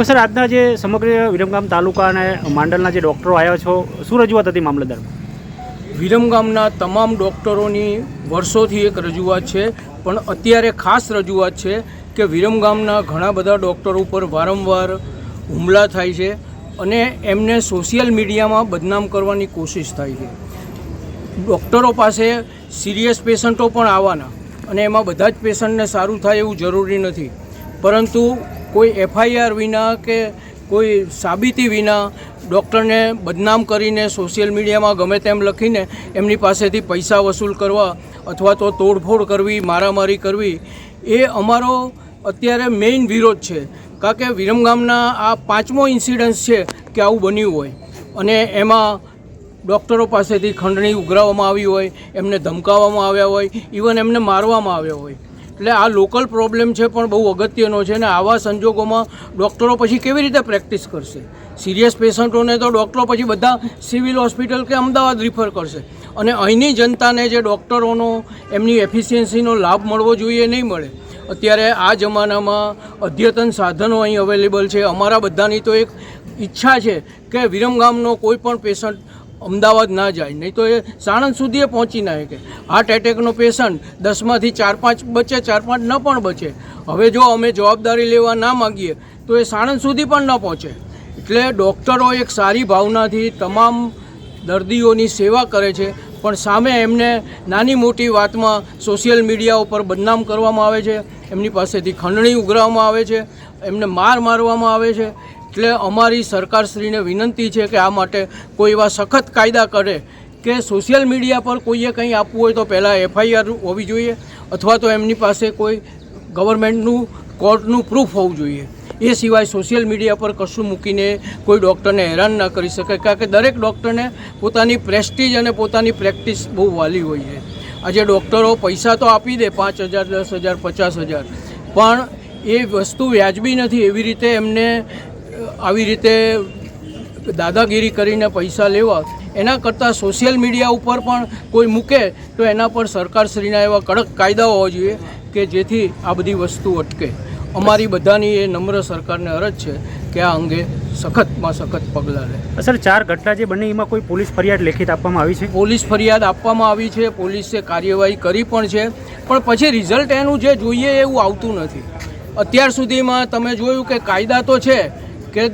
તો સર, આજના જે સમગ્ર વિરમગામ તાલુકા અને માંડલના જે ડૉક્ટરો આવ્યા છો, શું રજૂઆત હતી મામલતદારમાં? વિરમગામના તમામ ડૉક્ટરોની વર્ષોથી એક રજૂઆત છે, પણ અત્યારે ખાસ રજૂઆત છે કે વિરમગામના ઘણા બધા ડૉક્ટરો ઉપર વારંવાર હુમલા થાય છે અને એમને સોશિયલ મીડિયામાં બદનામ કરવાની કોશિશ થાય છે. ડૉક્ટરો પાસે સિરિયસ પેશન્ટો પણ આવવાના અને એમાં બધા જ પેશન્ટને સારું થાય એવું જરૂરી નથી. પરંતુ કોઈ એફઆઈઆર વિના કે કોઈ સાબિતી વિના ડૉક્ટરને બદનામ કરીને સોશિયલ મીડિયામાં ગમે તેમ લખીને એમની પાસેથી પૈસા વસૂલ કરવા અથવા તો તોડફોડ કરવી, મારામારી કરવી, એ અમારો અત્યારે મેઇન વિરોધ છે. કારણ કે વિરમગામના આ પાંચમો ઇન્સિડન્સ છે કે આવું બન્યું હોય. અને એમાં ડૉક્ટરો પાસેથી ખંડણી ઉઘરાવવામાં આવી હોય, એમને ધમકાવવામાં આવ્યા હોય ઇવન એમને મારવામાં આવ્યા હોય. એટલે આ લોકલ પ્રોબ્લેમ છે પણ બહુ અગત્યનો છે ને આવા સંજોગોમાં ડૉક્ટરો પછી કેવી રીતે પ્રેક્ટિસ કરશે? સિરિયસ પેશન્ટોને તો ડૉક્ટરો પછી બધા સિવિલ હોસ્પિટલ કે અમદાવાદ રિફર કરશે. અને અહીંની જનતાને જે ડૉક્ટરોનો એમની એફિશિયન્સીનો લાભ મળવો જોઈએ નહીં મળે. અત્યારે આ જમાનામાં અદ્યતન સાધનો અહીં અવેલેબલ છે. અમારા બધાની તો એક ઈચ્છા છે કે વિરમગામનો કોઈ પણ પેશન્ટ અમદાવાદ ના જાય. નહીં તો એ સાણંદ સુધી પહોંચી ના શકે. હાર્ટ એટેકનો પેશન્ટ દસમાંથી ચાર પાંચ બચે, ચાર પાંચ ન પણ બચે. હવે જો અમે જવાબદારી લેવા ના માગીએ, તો એ સાણંદ સુધી પણ ન પહોંચે. એટલે ડૉક્ટરો એક સારી ભાવનાથી તમામ દર્દીઓની સેવા કરે છે, પણ સામે એમને નાની મોટી વાતમાં સોશિયલ મીડિયા ઉપર બદનામ કરવામાં આવે છે. એમની પાસેથી ખંડણી ઉઘરાવવામાં આવે છે. એમને માર મારવામાં આવે છે. એટલે અમારી સરકારશ્રીને વિનંતી છે કે આ માટે કોઈ એવા સખત કાયદા કરે કે સોશિયલ મીડિયા પર કોઈએ કંઈ આપવું હોય તો પહેલાં એફઆઈઆર હોવી જોઈએ અથવા તો એમની પાસે કોઈ ગવર્મેન્ટનું કોર્ટનું પ્રૂફ હોવું જોઈએ. એ સિવાય સોશિયલ મીડિયા પર કશું મૂકીને કોઈ ડૉક્ટરને હેરાન ના કરી શકે કારણ કે દરેક ડૉક્ટરને પોતાની પ્રેસ્ટીજ અને પોતાની પ્રેક્ટિસ બહુ વાલી હોય છે. આજે ડૉક્ટરો પૈસા તો આપી દે પાંચ હજાર, દસ હજાર, પચાસ હજાર, પણ એ વસ્તુ વ્યાજબી નથી એવી રીતે એમને આવી રીતે દાદાગીરી કરીને પૈસા લેવા એના કરતાં સોશિયલ મીડિયા ઉપર પણ કોઈ મૂકે તો એના પર સરકારશ્રીના એવા કડક કાયદાઓ હોવા જોઈએ કે જેથી આ બધી વસ્તુ અટકે. અમારી બધાની એ નમ્ર સરકારને અરજ છે કે આ અંગે સખતમાં સખત પગલાં લે. સર ચાર ઘટના જે બની એમાં કોઈ પોલીસ ફરિયાદ લેખિત આપવામાં આવી છે? પોલીસ ફરિયાદ આપવામાં આવી છે પોલીસે કાર્યવાહી કરી પણ છે પણ પછી રિઝલ્ટ એનું જે જોઈએ એવું આવતું નથી. અત્યાર સુધીમાં તમે જોયું કે કાયદા તો છે કે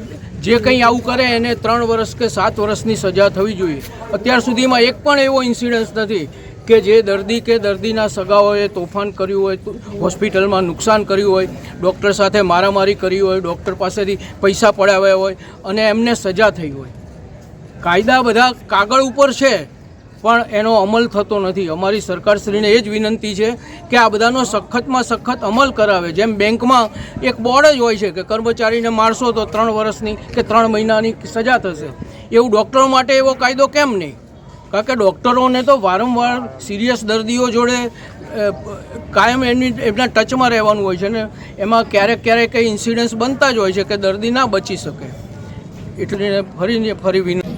જે કંઈ આવું કરે એને ત્રણ વર્ષ કે સાત વર્ષની સજા થવી જોઈએ. અત્યાર સુધીમાં એક પણ એવો ઇન્સિડન્સ નથી કે જે દર્દી કે દર્દીના સગાઓએ તોફાન કર્યું હોય, હોસ્પિટલમાં નુકસાન કર્યું હોય, ડૉક્ટર સાથે મારામારી કરી હોય, ડૉક્ટર પાસેથી પૈસા પડાવ્યા હોય અને એમને સજા થઈ હોય. કાયદા બધા કાગળ ઉપર છે. પણ એનો અમલ થતો નથી. અમારી સરકારશ્રીને એ જ વિનંતી છે કે આ બધાનો સખતમાં સખત અમલ કરાવે. જેમ બેંકમાં એક બોર્ડ જ હોય છે કે કર્મચારીને મારશો તો ત્રણ વર્ષની કે ત્રણ મહિનાની સજા થશે. એવું ડૉક્ટરો માટે એવો કાયદો કેમ નહીં? કારણ કે ડૉક્ટરોને તો વારંવાર સિરિયસ દર્દીઓ જોડે કાયમ એમની એમના ટચમાં રહેવાનું હોય છે ને એમાં ક્યારેક ક્યારેક કંઈ ઇન્સિડન્સ બનતા જ હોય છે કે દર્દી ના બચી શકે. એટલે ફરીને, ફરી વિનંતી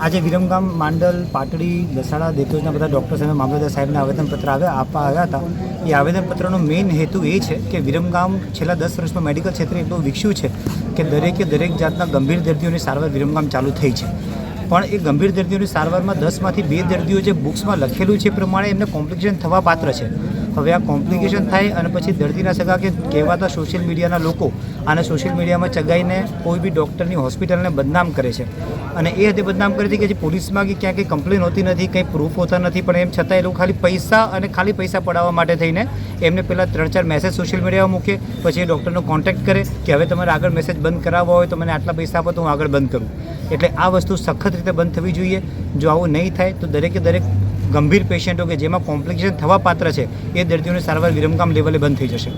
આજે વિરમગામ, માંડલ, પાટડી, દસાડા, દેતોજના બધા ડૉક્ટર્સ અને મામલતદાર સાહેબને આવેદનપત્ર આવ્યા આપવા આવ્યા હતા. એ આવેદનપત્રનો મેઇન હેતુ એ છે કે વિરમગામ છેલ્લા દસ વર્ષમાં મેડિકલ ક્ષેત્રે એટલું વિકસ્યું છે કે દરેકે દરેક જાતના ગંભીર દર્દીઓની સારવાર વિરમગામ ચાલુ થઈ છે. પણ એ ગંભીર દર્દીઓની સારવારમાં દસમાંથી બે દર્દીઓ જે બુક્સમાં લખેલું છે એ પ્રમાણે એમને કોમ્પ્લિકેશન થવા પાત્ર છે. હવે આ કોમ્પ્લિકેશન થાય અને પછી દર્દીના સગા કે કહેવાતા સોશિયલ મીડિયાના લોકો આને સોશિયલ મીડિયામાં ચગાઈને કોઈ બી ડૉક્ટરની હોસ્પિટલને બદનામ કરે છે. અને એ હદે બદનામ કરી હતી કે જે પોલીસમાં કે ક્યાં કંઈ કમ્પ્લેન હોતી નથી, કંઈ પ્રૂફ હોતા નથી, પણ એમ છતાં એ લોકો ખાલી પૈસા અને ખાલી પૈસા પડાવવા માટે થઈને એમને પહેલાં ત્રણ ચાર મેસેજ સોશિયલ મીડિયામાં મૂકે, પછી એ ડૉક્ટરનો કોન્ટેક્ટ કરે કે હવે તમારે આગળ મેસેજ બંધ કરાવવા હોય તો મને આટલા પૈસા આપો તો હું આગળ બંધ કરું. એટલે આ વસ્તુ સખત રીતે બંધ થવી જોઈએ. જો આવું નહીં થાય તો દરેકે દરેક ગંભીર પેશન્ટો કે જેમાં કોમ્પ્લિકેશન થવા પાત્ર છે, એ દર્દીઓની સારવાર વિરમગામ લેવલે બંધ થઈ જશે.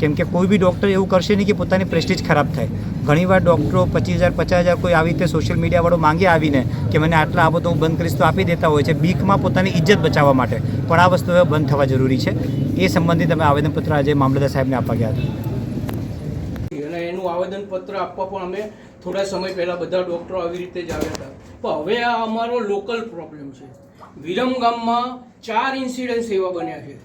કેમ કે કોઈ બી ડૉક્ટર એવું કરશે નહીં કે પોતાની પ્રેસ્ટિજ ખરાબ થાય. ઘણીવાર ડૉક્ટરો પચીસ હજાર, પચાસ હજાર કોઈ આવી રીતે સોશિયલ મીડિયાવાળો માંગે આવીને કે મને આટલા આપો તો હું બંધ કરીશ તો આપી દેતા હોય છે, બીકમાં પોતાની ઇજ્જત બચાવવા માટે. પણ આ વસ્તુ હવે બંધ થવા જરૂરી છે. એ સંબંધિત અમે આવેદનપત્ર આજે મામલતદાર સાહેબને આપવા ગયા હતા. એનું આવેદનપત્ર આપવા પણ અમે થોડા સમય પહેલાં બધા ડૉક્ટરો આવી રીતે જ આવ્યા હતા. પણ હવે આ અમારો લોકલ પ્રોબ્લેમ છે. વિરમગામમાં ચાર ઇન્સિડન્સ એવા બન્યા છે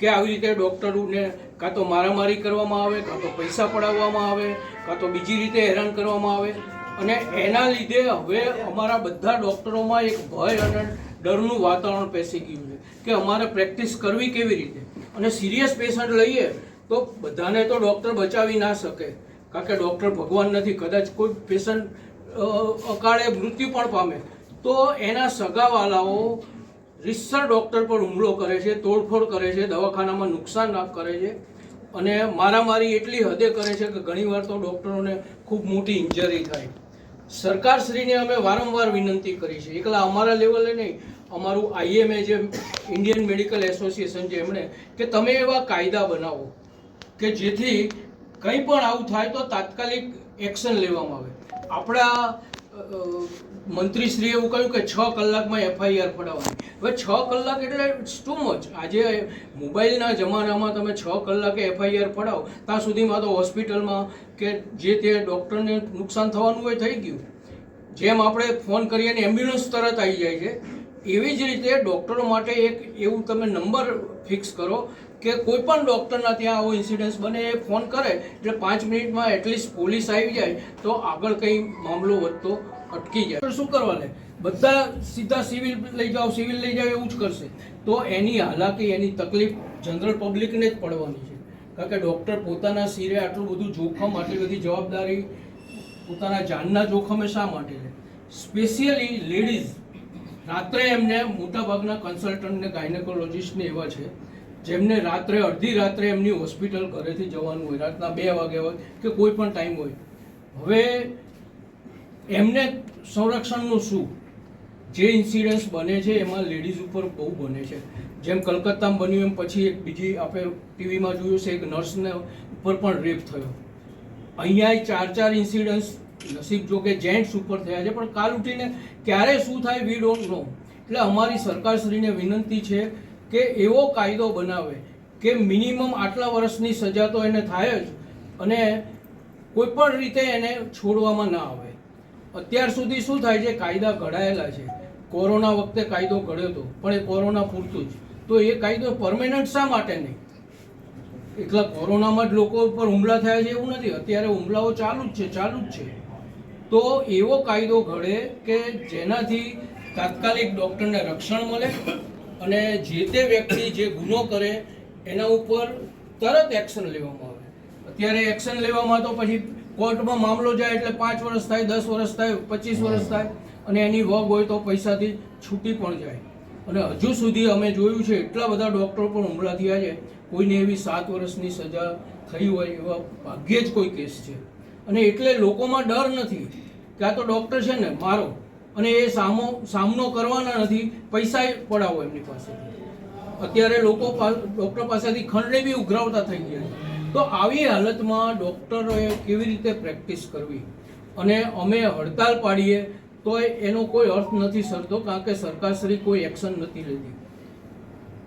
કે આવી રીતે ડૉક્ટરોને કાં તો મારામારી કરવામાં આવે, કાં તો પૈસા પડાવવામાં આવે, કાં તો બીજી રીતે હેરાન કરવામાં આવે. અને એના લીધે હવે અમારા બધા ડૉક્ટરોમાં એક ભય અને ડરનું વાતાવરણ પેસી ગયું છે કે અમારે પ્રેક્ટિસ કરવી કેવી રીતે? અને સિરિયસ પેશન્ટ લઈએ તો બધાને તો ડૉક્ટર બચાવી ના શકે. કારણ કે ડૉક્ટર ભગવાન નથી, કદાચ કોઈ પેશન્ટ અકાળે મૃત્યુ પણ પામે. તો એના સગાવાલાઓ રિસર ડૉક્ટર પર હુમલો કરે છે, તોડફોડ કરે છે, દવાખાનામાં નુકસાન કરે છે અને મારામારી એટલી હદે કરે છે કે ઘણીવાર તો ડૉક્ટરોને ખૂબ મોટી ઇન્જરી થાય. સરકારશ્રીને અમે વારંવાર વિનંતી કરી છે. એકલા અમારા લેવલે નહીં, અમારું આઈએમએ જે ઇન્ડિયન મેડિકલ એસોસિએશન છે એમણે, કે તમે એવા કાયદા બનાવો કે જેથી કંઈ પણ આવું થાય તો તાત્કાલિક એક્શન લેવામાં આવે. આપણા મંત્રીશ્રીએ એવું કહ્યું કે છ કલાકમાં એફઆઈઆર ફડાવવાની. હવે છ કલાક એટલે ટુ મચ આજે મોબાઈલના જમાનામાં તમે છ કલાકે એફઆઈઆર ફડાવો, ત્યાં સુધીમાં તો હોસ્પિટલમાં કે જે તે ડૉક્ટરને નુકસાન થવાનું હોય થઈ ગયું. જેમ આપણે ફોન કરીએ અને એમ્બ્યુલન્સ તરત આવી જાય છે. એવી જ રીતે ડૉક્ટરો માટે એક એવું તમે નંબર ફિક્સ કરો કે કોઈ પણ ડૉક્ટરના ત્યાં આવો ઇન્સિડન્સ બને એ ફોન કરે, એટલે પાંચ મિનિટમાં એટલીસ્ટ પોલીસ આવી જાય, તો આગળ કંઈ મામલો વધતો અટકી જાય. શું કરવા લે? બધા સીધા સિવિલ લઈ જાઓ સિવિલ લઈ જાઓ, એવું જ કરશે. તો એની હાલાકી, એની તકલીફ જનરલ પબ્લિકને જ પડવાની છે. કારણ કે ડૉક્ટર પોતાના સિરે આટલું બધું જોખમ, આટલી બધી જવાબદારી પોતાના જાનના જોખમે શા માટે લે? સ્પેશિયલી લેડીઝ રાત્રે એમને મોટાભાગના કન્સલ્ટન્ટ ને ગાયનેકોલોજીસ્ટને એવા છે. જેમને રાત્રે, અડધી રાત્રે એમની હોસ્પિટલ ઘરેથી જવાનું હોય, રાતના બે વાગે હોય કે કોઈ પણ ટાઈમ હોય. હવે એમને સંરક્ષણનું શું? જે ઇન્સિડન્સ બને છે, એમાં લેડીઝ ઉપર બહુ બને છે. જેમ કલકત્તામાં બન્યું, એમ પછી એક બીજી આપણે ટીવીમાં જોયું છે, એક નર્સને ઉપર પણ રેપ થયો. અહીંયા ચાર ચાર ઇન્સિડન્સ નસીબ જો કે જેન્ટ્સ ઉપર થયા છે, પણ કાલ ઉઠીને ક્યારે શું થાય વી ડોન્ટ નો એટલે અમારી સરકારશ્રીને વિનંતી છે કે એવો કાયદો બનાવે કે મિનિમમ આટલા વર્ષની સજા તો એને થાય જ અને કોઈ પણ રીતે એને છોડવામાં ના આવે. અત્યાર સુધી શું થાય છે? કાયદા ઘડાયેલા છે. કોરોના વખતે કાયદો ઘડ્યો હતો પણ એ કોરોના પૂરતું જ. તો એ કાયદો પરમેનન્ટ શા માટે નહીં? એકલા કોરોનામાં જ લોકો ઉપર હુમલા થયા છે એવું નથી. અત્યારે હુમલાઓ ચાલુ જ છે, ચાલુ જ છે. તો એવો કાયદો ઘડે કે જેનાથી તાત્કાલિક ડૉક્ટરને રક્ષણ મળે અને જે તે વ્યક્તિ જે ગુનો કરે એના ઉપર તરત એક્શન લેવામાં આવે. અત્યારે એક્શન લેવામાં તો પછી કોર્ટમાં મામલો જાય એટલે પાંચ વર્ષ થાય દસ વર્ષ થાય પચીસ વર્ષ થાય અને એની વગ હોય તો પૈસાથી છૂટી પણ જાય. અને હજુ સુધી અમે જોયું છે એટલા બધા ડૉક્ટરો પણ હુમલા થયા છે. કોઈને એવી સાત વર્ષની સજા થઈ હોય એવા ભાગ્યે જ કોઈ કેસ છે. અને એટલે લોકોમાં ડર નથી. કે આ તો ડૉક્ટર છે ને મારો. અને એ સામો સામનો કરવાના નથી, પૈસા પડાવો એમની પાસેથી. અત્યારે લોકો ડૉક્ટર પાસેથી ખંડને બી ઉઘરાવતા થઈ ગયા તો આવી હાલતમાં ડૉક્ટરોએ કેવી રીતે પ્રેક્ટિસ કરવી? અને અમે હડતાલ પાડીએ, તો એનો કોઈ અર્થ નથી સરતો, કારણ કે સરકારશ્રી કોઈ એક્શન નથી લેતી.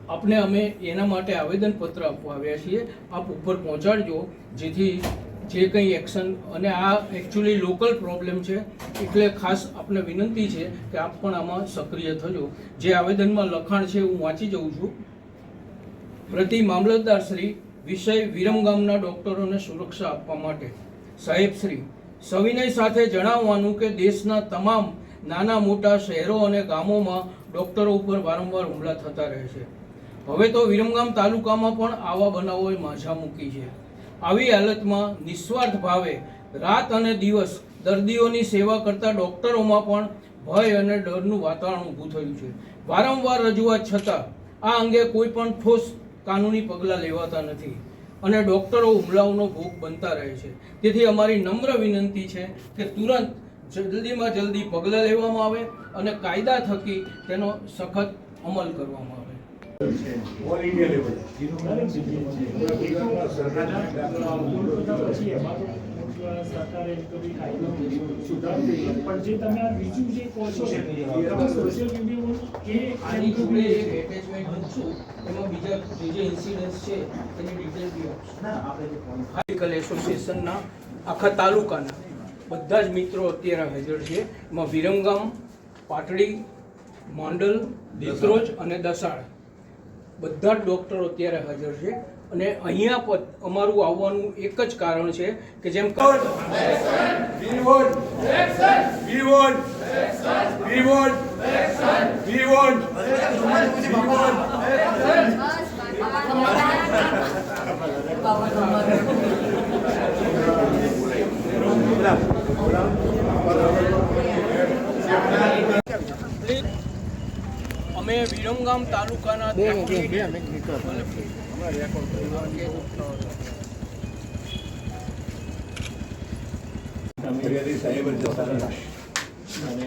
આપને અમે એના માટે આવેદનપત્ર આપવા આવ્યા છીએ. આપ ઉપર પહોંચાડજો, જેથી જે કંઈ એક્શન અને આ એકચ્યુઅલી લોકલ પ્રોબ્લેમ છે, એટલે ખાસ આપને વિનંતી છે કે આપ પણ આમાં સક્રિય થજો. જે આવેદનમાં લખાણ છે હું વાંચી જઉં છું. પ્રતિ મામલતદાર શ્રી વિષય વિરમગામના ડોક્ટરોને સુરક્ષા આપવા માટે. સાહેબ શ્રી, સવિનય સાથે જણાવવાનું કે દેશના તમામ નાના મોટા શહેરો અને ગામોમાં ડોક્ટરો ઉપર વારંવાર હુમલા થતા રહે છે. હવે તો વિરમગામ તાલુકામાં પણ આવા બનાવોએ માઝા મૂકી છે. આવી હાલતમાં નિસ્વાર્થ ભાવે રાત અને દિવસ દર્દીઓની સેવા કરતા ડોક્ટરોમાં પણ ભય અને ડરનું વાતાવરણ ઊભું થયું છે. વારંવાર રજૂઆત છતાં આ અંગે કોઈ પણ ઠોસ કાનૂની પગલાં લેવાતા નથી અને ડોક્ટરો હુમલાઓનો ભોગ બનતા રહે છે. તેથી અમારી નમ્ર વિનંતી છે કે તુરંત જલ્દીમાં જલ્દી પગલાં લેવામાં આવે અને કાયદા થકી તેનો સખત અમલ કરવામાં આવે. બીજું જે એસોસિએશનના આખા તાલુકાના બધા જ મિત્રો અત્યારે હાજર છે. એમાં વિરમગામ પાટડી, માંડલ દેત્રોજ અને દસાડા બધા જ ડૉક્ટરો અત્યારે હાજર છે અને અહીંયા અમારું આવવાનું એક જ કારણ છે કે જેમ We want action. We want action. We want action. We want We want અમે વિરમગામ તાલુકાના અને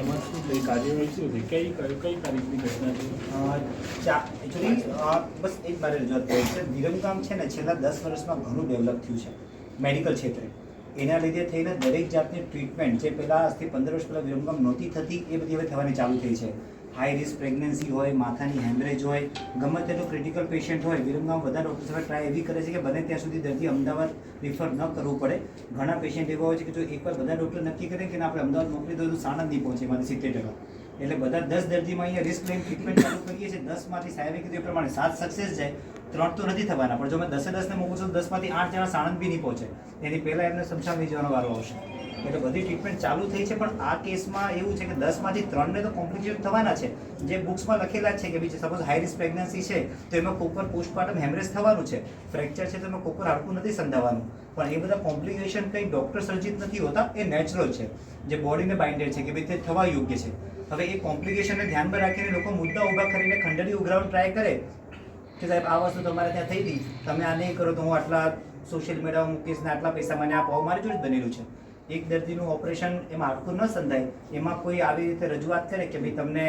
એમાં શું થઈ કાર્યવાહી શું થઈ? કઈ કઈ કઈ તારીખની ઘટના છે? એકચ્યુઅલી બસ એક મારે રજૂઆત કરી છે. વિરમગામ છે ને છેલ્લા દસ વર્ષમાં ઘણું ડેવલપ થયું છે મેડિકલ ક્ષેત્રે. એના લીધે થઈને દરેક જાતની ટ્રીટમેન્ટ જે પહેલાં આજથી પંદર વર્ષ પહેલાં વિરમગામ નહોતી થતી એ બધી હવે થવાની ચાલુ થઈ છે. હાઈ રિસ્ક પ્રેગ્નન્સી હોય, માથાની હેમરેજ હોય, ગમે તેટલું ક્રિટિકલ પેશન્ટ હોય, વિરમગામ બધા ડૉક્ટર્સ હવે ટ્રાય એવી કરે છે કે બને ત્યાં સુધી દર્દી અમદાવાદ રિફર ન કરવું પડે. ઘણા પેશન્ટ એવા હોય છે કે જો એકવાર બધા ડૉક્ટર નક્કી કરે કે આપણે અમદાવાદ મોકલી દો તો સાણંદ નહીં પહોંચે મારે સિત્તેર ટકા. એટલે બધા દસ દર્દીમાં અહીંયા રિસ્ક લઈને ટ્રીટમેન્ટ ચાલુ કરીએ છીએ. દસમાંથી સાહેબે કીધું એ પ્રમાણે સાત સક્સેસ જાય ત્રણ તો નથી થવાના, પણ જો મેં દસે દસને મોકલું છું દસમાંથી આઠ જણા સાણંદ બી નહીં પહોંચે. એની પહેલાં એમને સમશાન લઈ જવાનો વારો આવશે. એટલે બધી ટ્રીટમેન્ટ ચાલુ થઈ છે, પણ આ કેસમાં એવું છે કે દસમાંથી ત્રણને તો કોમ્પ્લિકેશન થવાના છે. જે બુક્સમાં લખેલા છે કે બીજું સપોઝ હાઈ રિસ્ક પ્રેગ્નન્સી છે, તો એમાં કોપર પોસ્ટમાર્ટમ હેમરેજ થવાનું છે. ફ્રેક્ચર છે તો એમાં કોપર હાડકું નથી સંધાવાનું પણ એ બધા કોમ્પ્લિકેશન કંઈ ડૉક્ટર સર્જિત નથી હોતા, એ નેચરલ છે. જે બોડીને બાઇન્ડેડ છે કે ભાઈ તે થવા યોગ્ય છે. હવે એ કોમ્પ્લિકેશનને ધ્યાનમાં રાખીને લોકો મુદ્દા ઊભા કરીને ખંડડી ઉઘરાવવાનો ટ્રાય કરે કે સાહેબ, આ વસ્તુ તમારે ત્યાં થઈ ગઈ. તમે આ નહીં કરો તો હું આટલા સોશિયલ મીડિયામાં મૂકીશ ને આટલા પૈસા મને આપો. મારી જોડે બનેલું છે. એક દર્દીનું ઓપરેશન એમાં હાડકું ન સંધાય એમાં કોઈ આવી રીતે રજૂઆત કરે કે ભાઈ તમને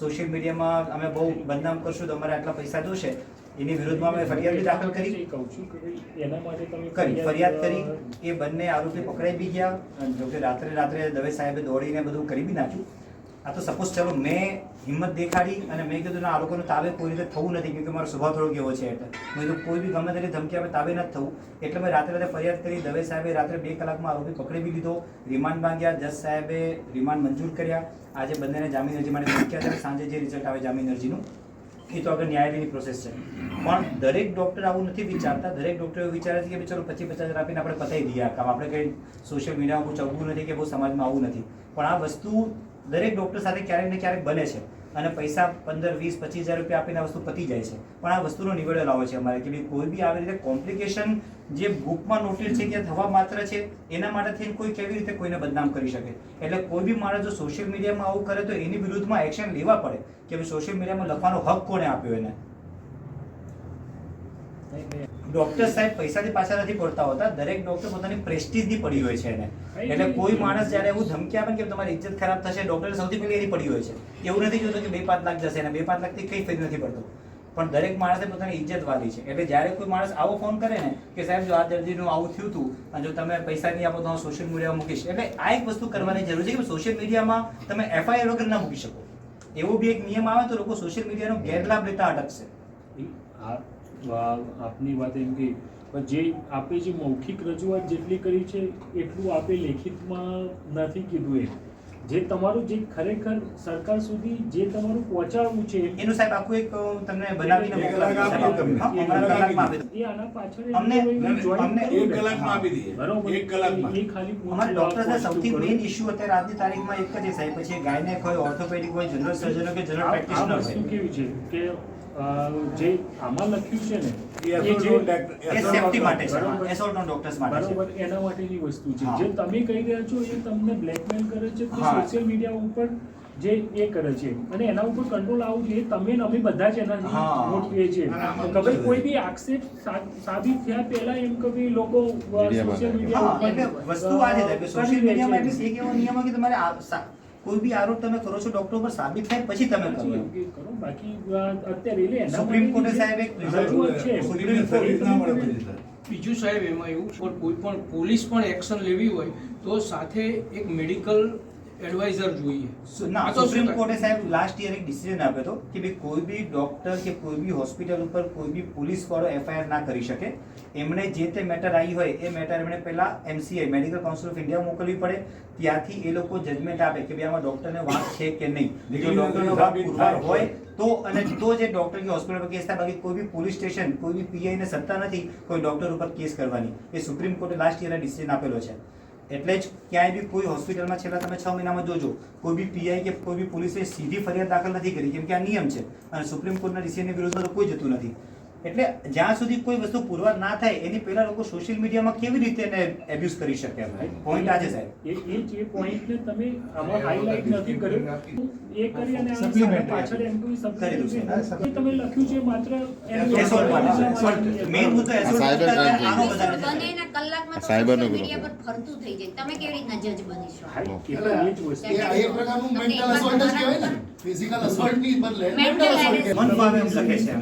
સોશિયલ મીડિયામાં અમે બહુ બદનામ કરશું તો અમારે આટલા પૈસા જોશે એની વિરુદ્ધમાં અમે ફરિયાદ બી દાખલ કરી. એના માટે તમે કરી ફરિયાદ કરી એ બંને આરોપી પકડાઈ બી ગયા જોકે રાત્રે રાત્રે દવે સાહેબે દોડીને બધું કરી બી નાખ્યું. આ તો સપોઝ ચલો મેં હિંમત દેખાડી અને મેં કીધું ના, આ લોકોનો તાવે કોઈ રીતે થવું નથી કેમકે મારો સ્વભાવ થોડો કેવો છે એટલે. મેં કીધું, કોઈ બી ગમે તેની ધમકી આવે તાબે નથી થવું. એટલે મેં રાત્રે રાત્રે ફરિયાદ કરી, દવે સાહેબે રાત્રે બે કલાકમાં આરોપી પકડી બી લીધો, રિમાન્ડ માંગ્યા, જજ સાહેબે રિમાન્ડ મંજૂર કર્યા. આજે બંનેને જામીન અરજી માટે મૂક્યા છે સાંજે જે રિઝલ્ટ આવે જામીન અરજીનું, એ તો આગળ ન્યાયાલયની પ્રોસેસ છે. પણ દરેક ડૉક્ટર આવું નથી વિચારતા. દરેક ડૉક્ટર એવું વિચારે છે કે ચલો પચીસ પચાસ હજાર આપીને આપણે પતાવી દઈએ આ કામ. આપણે કંઈ સોશિયલ મીડિયામાં બહુ ચગવું નથી કે બહુ સમાજમાં આવું નથી. પણ આ વસ્તુ દરેક ડૉક્ટર સાથે ક્યારેક ને ક્યારેક બને છે અને પૈસા પંદર, વીસ, પચીસ હજાર રૂપિયા આપીને આ વસ્તુ પતી જાય છે. પણ આ વસ્તુનો નિવેડો લાવો છે અમારે કે ભાઈ કોઈ બી આવી રીતે કોમ્પ્લિકેશન જે બુકમાં નોટેડ છે કે થવા માત્ર છે, એના માટે થઈને કોઈ કેવી રીતે કોઈને બદનામ કરી શકે? એટલે કોઈ બી માણસ જો સોશિયલ મીડિયામાં આવું કરે તો એની વિરુદ્ધમાં એક્શન લેવા પડે કે સોશિયલ મીડિયામાં લખવાનો હક કોને આપ્યો એને? ડોક્ટર સાહેબ પૈસાથી પાછા નથી પડતા હોતા. દરેક ડોક્ટર પોતાની પ્રેસ્ટીજની પડી હોય છે એને. એટલે કોઈ માણસ જ્યારે એવું ધમકી આપે ને કે તમારી ઇજ્જત ખરાબ થશે ડોક્ટર સૌથી પહેલી એની પડી હોય છે. એવું નથી જોતું કે બે પાંચ લાખ જશે અને બે પાંચ લાખથી કંઈ ફેર નથી પડતું. પણ દરેક માણસે પોતાની ઇજ્જત વાળી છે. એટલે જ્યારે કોઈ માણસ આવો ફોન કરે ને કે સાહેબ જો આ દર્દીનું આવું થયું હતું અને જો તમે પૈસા નહીં આપો તો હું સોશિયલ મીડિયામાં મૂકીશ. એટલે આ એક વસ્તુ કરવાની જરૂર છે કે સોશિયલ મીડિયામાં તમે એફઆઈઆર વગર ના મૂકી શકો. એવો બી એક નિયમ આવે તો લોકો સોશિયલ મીડિયાનો ગેરલાભ લેતા અટકશે. આપની વાત એમ કે પણ જે આપે જે મૌખિક રજૂઆત જેટલી કરી છે એટલું આપે લેખિતમાં નથી કીધું એમ. જે તમારું જે ખરેખર સરકાર સુધી જે તમારું પહોંચાડવું છે એનું સાહેબ આખું એક તમને બનાવીને. એ આના પાછળ અમને- અમને કલાકમાં આપી દઈએ. બરોબર. કલાકમાં એ ખાલી અમારા સૌથી ઇશ્યુ અત્યારે આજની તારીખમાં એક જ છે સાહેબ. પછી ગાયનેક હોય ઓર્થોપેડિક હોય જનરલ સર્જન કે જનરલ પ્રેક્ટિશનર હોય. કેવી છે? કે જે આમાં લખ્યું છે ને એ એ assault જે- on doctor- એ સેફટી માટે છે બરોબર. ડોક્ટર્સ માટે બરોબર એના માટેની વસ્તુ છે. જે તમે કહી રહ્યા છો એ તમને બ્લેકમેલ કરે છે તો સોશિયલ મીડિયા ઉપર જે એ કરે છે. અને એના ઉપર કંટ્રોલ આવવું જોઈએ તમે ને અમે બધા જ એના. મોટીએ છે ના, ના, કે ભાઈ કોઈ બી આક્ષેપ સાબિત થયા પહેલા એમ કે ભાઈ લોકો સોશિયલ મીડિયા વસ્તુ આ છે સોશિયલ મીડિયામાં એક એવો નિયમ કે તમારે આ સા- કોઈ બી આરોપ તમે કરો છો ડોક્ટર ઉપર સાબિત થાય પછી તમે કરો. કરો. બાકી અત્યારે સુપ્રીમ કોર્ટે સાહેબ એક રજૂઆત છે સુપ્રીમ સર્વિસ ના મળે બીજું સાહેબ એમાં એવું કોઈ પણ પોલીસ પણ એક્શન લેવી હોય તો સાથે એક મેડિકલ એડવાઇઝર જોઈએ. ના સુપ્રીમ કોર્ટે સાહેબ લાસ્ટ યર એક ડિસિઝન આપ્યો હતો કે ભાઈ કોઈ બી ડોક્ટર કે કોઈ બી હોસ્પિટલ ઉપર કોઈ બી પોલીસ વાળો એફઆઈઆર ના કરી શકે. એમણે જે તે મેટર આવી હોય એ મેટર એમણે પહેલા MCI medical council of India મોકલવી પડે. ત્યાંથી એ લોકો જજમેન્ટ આપે કે ભાઈ આમાં ડોક્ટરને વાંક છે કે નહીં. જો ડોક્ટરનો વાંક પુરવાર હોય તો અને તો જે ડોક્ટર કે હોસ્પિટલ પર કેસ થાય બાકી કોઈ બી પોલીસ સ્ટેશન કોઈ બી પીઆઈને સત્તા નથી કોઈ ડોક્ટર ઉપર કેસ કરવાની. એ સુપ્રીમ કોર્ટે લાસ્ટ યરના ડિસિઝન આપેલો છે. એટલે જ ક્યાંય બી કોઈ હોસ્પિટલમાં છેલ્લા તમે છ મહિનામાં જોજો, કોઈ બી પીઆઈ કે કોઈ બી પોલીસે સીધી ફરિયાદ દાખલ નથી કરી, કેમ કે આ નિયમ છે. અને સુપ્રીમ કોર્ટના ડિસિઝનની વિરુદ્ધમાં તો કોઈ જતું નથી. એટલે જ્યાં સુધી કોઈ વસ્તુ પુરવાર ના થાય એની પહેલા લોકો સોશિયલ મીડિયામાં કેવી રીતે એને એબ્યુઝ કરી શકે પોઈન્ટ આજે સાહેબ. એ એ જે પોઈન્ટને તમે આમાં હાઇલાઇટ નથી કર્યું. એ કરી અને સપ્લિમેન્ટ પાછળ એમ કોઈ છું. એ તમે લખ્યું છે માત્ર. મેઇન મુદ્દો સાયબર આનો બધા બને કલાકમાં social ગ્રુપ. media પર ફરતું થઈ જાય. તમે કેવી રીતના જજ બનીશો હા, એ એ જ વસ્તુ. એ એક પ્રકારનું મેન્ટલ અસોલ્ટ જ કહેવાય ને. ફિઝિકલ અસોલ્ટની બદલે મેન્ટલ અસોલ્ટ મન ભાવે એમ લખે છે.